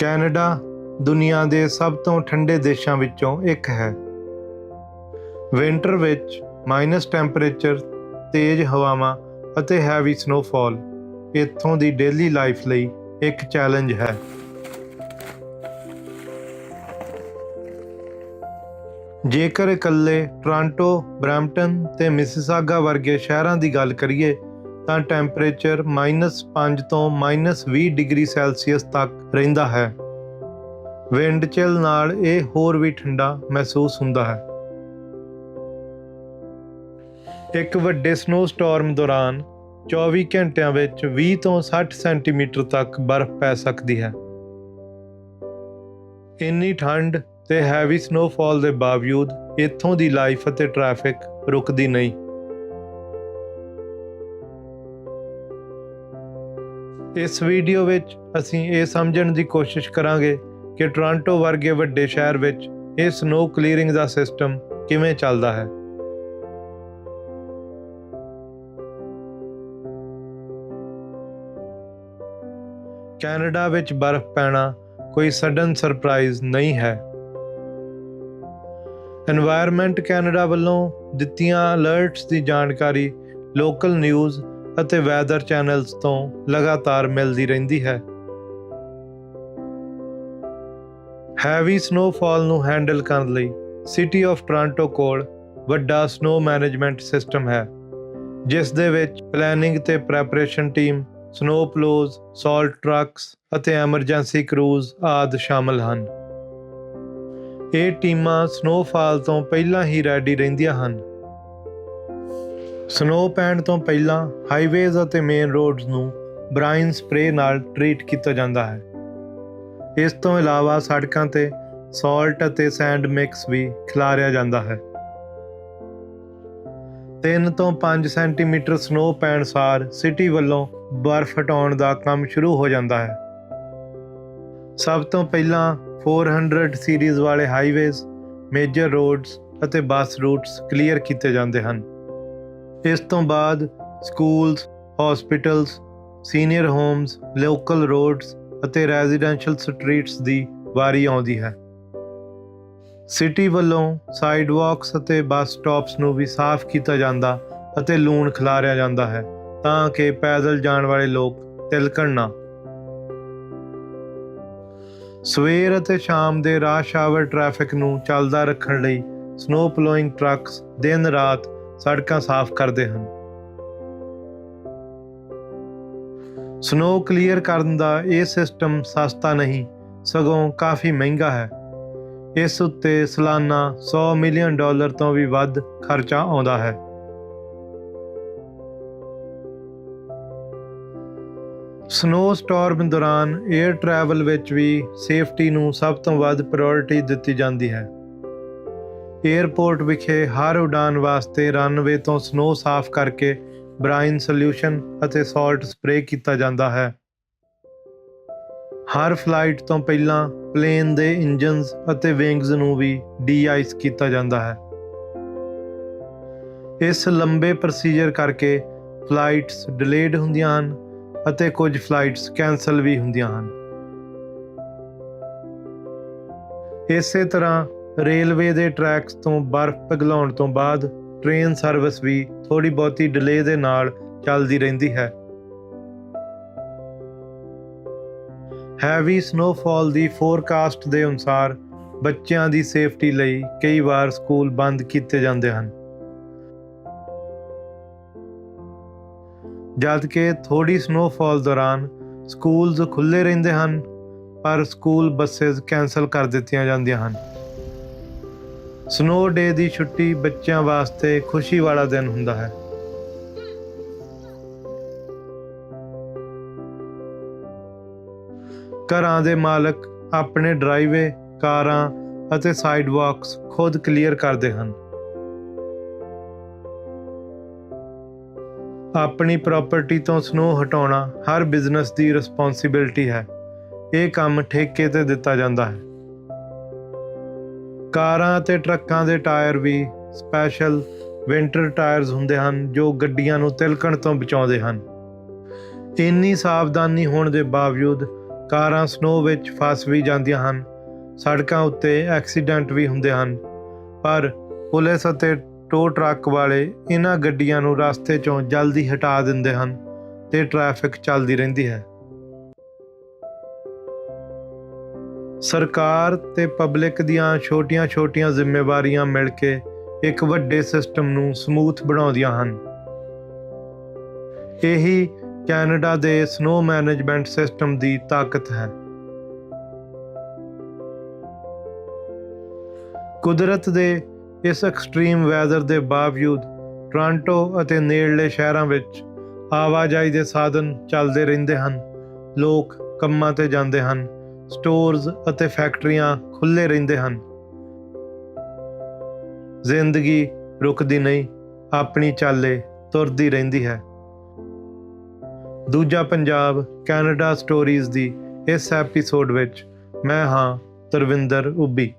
Canada ਦੁਨੀਆ ਦੇ ਸਭ ਤੋਂ ਠੰਡੇ ਦੇਸ਼ਾਂ ਵਿੱਚੋਂ ਇੱਕ ਹੈ। ਵਿੰਟਰ ਵਿੱਚ ਮਾਈਨਸ ਟੈਂਪਰੇਚਰ, ਤੇਜ਼ ਹਵਾਵਾਂ ਅਤੇ ਹੈਵੀ ਸਨੋਫਾਲ ਇੱਥੋਂ ਦੀ ਡੇਲੀ ਲਾਈਫ ਲਈ ਇੱਕ ਚੈਲੰਜ ਹੈ। ਜੇਕਰ ਇਕੱਲੇ ਟੋਰਾਂਟੋ, ਬਰੈਂਪਟਨ ਤੇ ਮਿਸਿਸਾਗਾ ਵਰਗੇ ਸ਼ਹਿਰਾਂ ਦੀ ਗੱਲ ਕਰੀਏ ਤਾਂ ਟੈਂਪਰੇਚਰ -5 ਤੋਂ -20 ਡਿਗਰੀ ਸੈਲਸੀਅਸ ਤੱਕ ਰਹਿੰਦਾ ਹੈ। ਵਿੰਡ ਚਿਲ ਨਾਲ ਇਹ ਹੋਰ ਵੀ ਠੰਡਾ ਮਹਿਸੂਸ ਹੁੰਦਾ ਹੈ। ਇੱਕ ਵੱਡੇ ਸਨੋ ਸਟਾਰਮ ਦੌਰਾਨ 24 ਘੰਟਿਆਂ ਵਿੱਚ 20 ਤੋਂ 60 ਸੈਂਟੀਮੀਟਰ ਤੱਕ ਬਰਫ਼ ਪੈ ਸਕਦੀ ਹੈ। ਇੰਨੀ ਠੰਡ ਤੇ ਹੈਵੀ ਸਨੋਫਾਲ ਦੇ ਬਾਵਜੂਦ ਇੱਥੋਂ ਦੀ ਲਾਈਫ ਅਤੇ ਟ੍ਰੈਫਿਕ ਰੁਕਦੀ ਨਹੀਂ। ਇਸ ਵੀਡੀਓ ਵਿੱਚ ਅਸੀਂ ਇਹ ਸਮਝਣ ਦੀ ਕੋਸ਼ਿਸ਼ ਕਰਾਂਗੇ ਕਿ ਟੋਰਾਂਟੋ ਵਰਗੇ ਵੱਡੇ ਸ਼ਹਿਰ ਵਿੱਚ ਇਹ ਸਨੋ ਕਲੀਅਰਿੰਗ ਦਾ ਸਿਸਟਮ ਕਿਵੇਂ ਚੱਲਦਾ ਹੈ। ਕੈਨੇਡਾ ਵਿੱਚ ਬਰਫ਼ ਪੈਣਾ ਕੋਈ ਸਡਨ ਸਰਪ੍ਰਾਈਜ਼ ਨਹੀਂ ਹੈ। এনवायरमेंट ਕੈਨੇਡਾ ਵੱਲੋਂ ਦਿੱਤੀਆਂ ਅਲਰਟਸ ਦੀ ਜਾਣਕਾਰੀ ਲੋਕਲ ਨਿਊਜ਼ ਅਤੇ ਵੈਦਰ ਚੈਨਲਸ ਤੋਂ ਲਗਾਤਾਰ ਮਿਲਦੀ ਰਹਿੰਦੀ ਹੈ। ਹੈਵੀ ਸਨੋਫਾਲ ਨੂੰ ਹੈਂਡਲ ਕਰਨ ਲਈ ਸਿਟੀ ਆਫ ਟੋਰਾਂਟੋ ਕੋਲ ਵੱਡਾ ਸਨੋ ਮੈਨੇਜਮੈਂਟ ਸਿਸਟਮ ਹੈ, ਜਿਸ ਦੇ ਵਿੱਚ ਪਲੈਨਿੰਗ ਤੇ preparation team snow ploughs salt trucks ਅਤੇ ਐਮਰਜੈਂਸੀ ਕਰੂਜ਼ ਆਦਿ ਸ਼ਾਮਲ ਹਨ। ਇਹ ਟੀਮਾਂ ਸਨੋਫਾਲ ਤੋਂ ਪਹਿਲਾਂ ਹੀ ਰੈਡੀ ਰਹਿੰਦੀਆਂ ਹਨ। ਸਨੋ ਪੈਣ ਤੋਂ ਪਹਿਲਾਂ ਹਾਈਵੇਜ਼ ਅਤੇ ਮੇਨ ਰੋਡਸ ਨੂੰ ਬ੍ਰਾਈਨ ਸਪਰੇ ਨਾਲ ਟ੍ਰੀਟ ਕੀਤਾ ਜਾਂਦਾ ਹੈ। ਇਸ ਤੋਂ ਇਲਾਵਾ ਸੜਕਾਂ ਤੇ ਸਾਲਟ ਅਤੇ ਸੈਂਡ ਮਿਕਸ ਵੀ ਖਿਲਾਰਿਆ ਜਾਂਦਾ ਹੈ। 3 ਤੋਂ 5 ਸੈਂਟੀਮੀਟਰ ਸਨੋ ਪੈਣ ਸਾਰ ਸਿਟੀ ਵੱਲੋਂ ਬਰਫ਼ ਹਟਾਉਣ ਦਾ ਕੰਮ ਸ਼ੁਰੂ ਹੋ ਜਾਂਦਾ ਹੈ। ਸਭ ਤੋਂ ਪਹਿਲਾਂ 400 ਸੀਰੀਜ਼ ਵਾਲੇ ਹਾਈਵੇਜ਼, ਮੇਜਰ ਰੋਡਸ ਅਤੇ ਬੱਸ ਰੂਟਸ ਕਲੀਅਰ ਕੀਤੇ ਜਾਂਦੇ ਹਨ। ਇਸ ਤੋਂ ਬਾਅਦ schools hospitals senior homes local roads ਅਤੇ ਰੈਜ਼ੀਡੈਂਸ਼ੀਅਲ ਸਟਰੀਟਸ ਦੀ ਵਾਰੀ ਆਉਂਦੀ ਹੈ। ਸਿਟੀ ਵੱਲੋਂ ਸਾਈਡਵਾਕਸ ਅਤੇ ਬੱਸ ਸਟਾਪਸ ਨੂੰ ਵੀ ਸਾਫ਼ ਕੀਤਾ ਜਾਂਦਾ ਅਤੇ ਲੂਣ ਖਿਲਾਰਿਆ ਜਾਂਦਾ ਹੈ ਤਾਂ ਕਿ ਪੈਦਲ ਜਾਣ ਵਾਲੇ ਲੋਕ ਤਿਲਕਣ ਨਾ। ਸਵੇਰ ਅਤੇ ਸ਼ਾਮ ਦੇ ਰਾਸ਼ ਆਵਰ ਟ੍ਰੈਫਿਕ ਨੂੰ ਚੱਲਦਾ ਰੱਖਣ ਲਈ ਸਨੋ ਪਲੋਇੰਗ ਟਰੱਕਸ ਦਿਨ ਰਾਤ ਸੜਕਾਂ ਸਾਫ਼ ਕਰਦੇ ਹਨ। ਸਨੋ ਕਲੀਅਰ ਕਰਨ ਦਾ ਇਹ ਸਿਸਟਮ ਸਸਤਾ ਨਹੀਂ, ਸਗੋਂ ਕਾਫੀ ਮਹਿੰਗਾ ਹੈ। ਇਸ ਉੱਤੇ ਸਾਲਾਨਾ 100 ਮਿਲੀਅਨ ਡਾਲਰ ਤੋਂ ਵੀ ਵੱਧ ਖਰਚਾ ਆਉਂਦਾ ਹੈ। ਸਨੋ ਸਟਾਰਮ ਦੌਰਾਨ 에ਅਰ ਟਰੈਵਲ ਵਿੱਚ ਵੀ ਸੇਫਟੀ ਨੂੰ ਸਭ ਤੋਂ ਵੱਧ ਪ੍ਰਾਇੋਰਟੀ ਦਿੱਤੀ ਜਾਂਦੀ ਹੈ। ਏਅਰਪੋਰਟ ਵਿਖੇ ਹਰ ਉਡਾਨ ਵਾਸਤੇ ਰਨਵੇ ਤੋਂ ਸਨੋ ਸਾਫ਼ ਕਰਕੇ ਬ੍ਰਾਈਨ ਸੋਲਿਊਸ਼ਨ ਅਤੇ ਸਾਲਟ ਸਪਰੇਅ ਕੀਤਾ ਜਾਂਦਾ ਹੈ। ਹਰ ਫਲਾਈਟ ਤੋਂ ਪਹਿਲਾਂ ਪਲੇਨ ਦੇ ਇੰਜਨਸ ਅਤੇ ਵਿੰਗਸ ਨੂੰ ਵੀ ਡੀਆਈਸ ਕੀਤਾ ਜਾਂਦਾ ਹੈ। ਇਸ ਲੰਬੇ ਪ੍ਰੋਸੀਜਰ ਕਰਕੇ ਫਲਾਈਟਸ ਡਿਲੇਡ ਹੁੰਦੀਆਂ ਹਨ ਅਤੇ ਕੁਝ ਫਲਾਈਟਸ ਕੈਨਸਲ ਵੀ ਹੁੰਦੀਆਂ ਹਨ। ਇਸੇ ਤਰ੍ਹਾਂ ਰੇਲਵੇ ਦੇ ਟਰੈਕਸ ਤੋਂ ਬਰਫ਼ ਪਿਘਲਾਉਣ ਤੋਂ ਬਾਅਦ ਟ੍ਰੇਨ ਸਰਵਿਸ ਵੀ ਥੋੜੀ ਬਹੁਤੀ ਡਿਲੇ ਦੇ ਨਾਲ ਚੱਲਦੀ ਰਹਿੰਦੀ ਹੈ। ਹੈਵੀ ਸਨੋਫਾਲ ਦੀ ਫੋਰਕਾਸਟ ਦੇ ਅਨੁਸਾਰ ਬੱਚਿਆਂ ਦੀ ਸੇਫਟੀ ਲਈ ਕਈ ਵਾਰ ਸਕੂਲ ਬੰਦ ਕੀਤੇ ਜਾਂਦੇ ਹਨ। ਜਦ ਕਿ ਥੋੜੀ ਸਨੋਫਾਲ ਦੌਰਾਨ ਸਕੂਲਜ਼ ਖੁੱਲੇ ਰਹਿੰਦੇ ਹਨ, ਪਰ ਸਕੂਲ ਬੱਸਸ ਕੈਨਸਲ ਕਰ ਦਿੱਤੀਆਂ ਜਾਂਦੀਆਂ ਹਨ। ਸਨੋ ਡੇ ਦੀ ਛੁੱਟੀ ਬੱਚਿਆਂ ਵਾਸਤੇ ਖੁਸ਼ੀ ਵਾਲਾ ਦਿਨ ਹੁੰਦਾ ਹੈ। ਘਰਾਂ ਦੇ ਮਾਲਕ ਆਪਣੇ ਡਰਾਈਵੇ, ਕਾਰਾਂ ਅਤੇ ਸਾਈਡਵਾਕਸ ਖੁਦ ਕਲੀਅਰ ਕਰਦੇ ਹਨ। ਆਪਣੀ ਪ੍ਰਾਪਰਟੀ ਤੋਂ ਸਨੋ ਹਟਾਉਣਾ ਹਰ ਬਿਜ਼ਨਸ ਦੀ ਰਿਸਪੌਂਸਿਬਿਲਟੀ ਹੈ। ਇਹ ਕੰਮ ਠੇਕੇ ਤੇ ਦਿੱਤਾ ਜਾਂਦਾ ਹੈ। ਕਾਰਾਂ ਅਤੇ ਟਰੱਕਾਂ ਦੇ ਟਾਇਰ ਵੀ ਸਪੈਸ਼ਲ ਵਿੰਟਰ ਟਾਇਰਸ ਹੁੰਦੇ ਹਨ, ਜੋ ਗੱਡੀਆਂ ਨੂੰ ਤਿਲਕਣ ਤੋਂ ਬਚਾਉਂਦੇ ਹਨ। ਇੰਨੀ ਸਾਵਧਾਨੀ ਹੋਣ ਦੇ ਬਾਵਜੂਦ ਕਾਰਾਂ ਸਨੋ ਵਿੱਚ ਫਸ ਵੀ ਜਾਂਦੀਆਂ ਹਨ, ਸੜਕਾਂ ਉੱਤੇ ਐਕਸੀਡੈਂਟ ਵੀ ਹੁੰਦੇ ਹਨ। ਪਰ ਪੁਲਿਸ ਅਤੇ ਟੋ ਟਰੱਕ ਵਾਲੇ ਇਹਨਾਂ ਗੱਡੀਆਂ ਨੂੰ ਰਸਤੇ 'ਚੋਂ ਜਲਦੀ ਹਟਾ ਦਿੰਦੇ ਹਨ ਤੇ ਟ੍ਰੈਫਿਕ ਚੱਲਦੀ ਰਹਿੰਦੀ ਹੈ। ਸਰਕਾਰ ਤੇ ਪਬਲਿਕ ਦੀਆਂ ਛੋਟੀਆਂ-ਛੋਟੀਆਂ ਜ਼ਿੰਮੇਵਾਰੀਆਂ ਮਿਲ ਕੇ ਇੱਕ ਵੱਡੇ ਸਿਸਟਮ ਨੂੰ ਸਮੂਥ ਬਣਾਉਂਦੀਆਂ ਹਨ। ਇਹੀ ਕੈਨੇਡਾ ਦੇ ਸਨੋ ਮੈਨੇਜਮੈਂਟ ਸਿਸਟਮ ਦੀ ਤਾਕਤ ਹੈ। ਕੁਦਰਤ ਦੇ ਇਸ ਐਕਸਟ੍ਰੀਮ ਵੈਦਰ ਦੇ ਬਾਵਜੂਦ ਟੋਰਾਂਟੋ ਅਤੇ ਨੇੜਲੇ ਸ਼ਹਿਰਾਂ ਵਿੱਚ ਆਵਾਜਾਈ ਦੇ ਸਾਧਨ ਚੱਲਦੇ ਰਹਿੰਦੇ ਹਨ। ਲੋਕ ਕੰਮਾਂ ਤੇ ਜਾਂਦੇ ਹਨ। ਸਟੋਰਜ਼ ਅਤੇ ਫੈਕਟਰੀਆਂ ਖੁੱਲੇ ਰਹਿੰਦੇ ਹਨ। ਜ਼ਿੰਦਗੀ ਰੁਕਦੀ ਨਹੀਂ, ਆਪਣੀ ਚਾਲੇ ਤੁਰਦੀ ਰਹਿੰਦੀ ਹੈ। ਦੂਜਾ ਪੰਜਾਬ ਕੈਨੇਡਾ ਸਟੋਰੀਜ਼ ਦੀ ਇਸ ਐਪੀਸੋਡ ਵਿੱਚ ਮੈਂ ਹਾਂ ਤਰਵਿੰਦਰ ਉੱਬੀ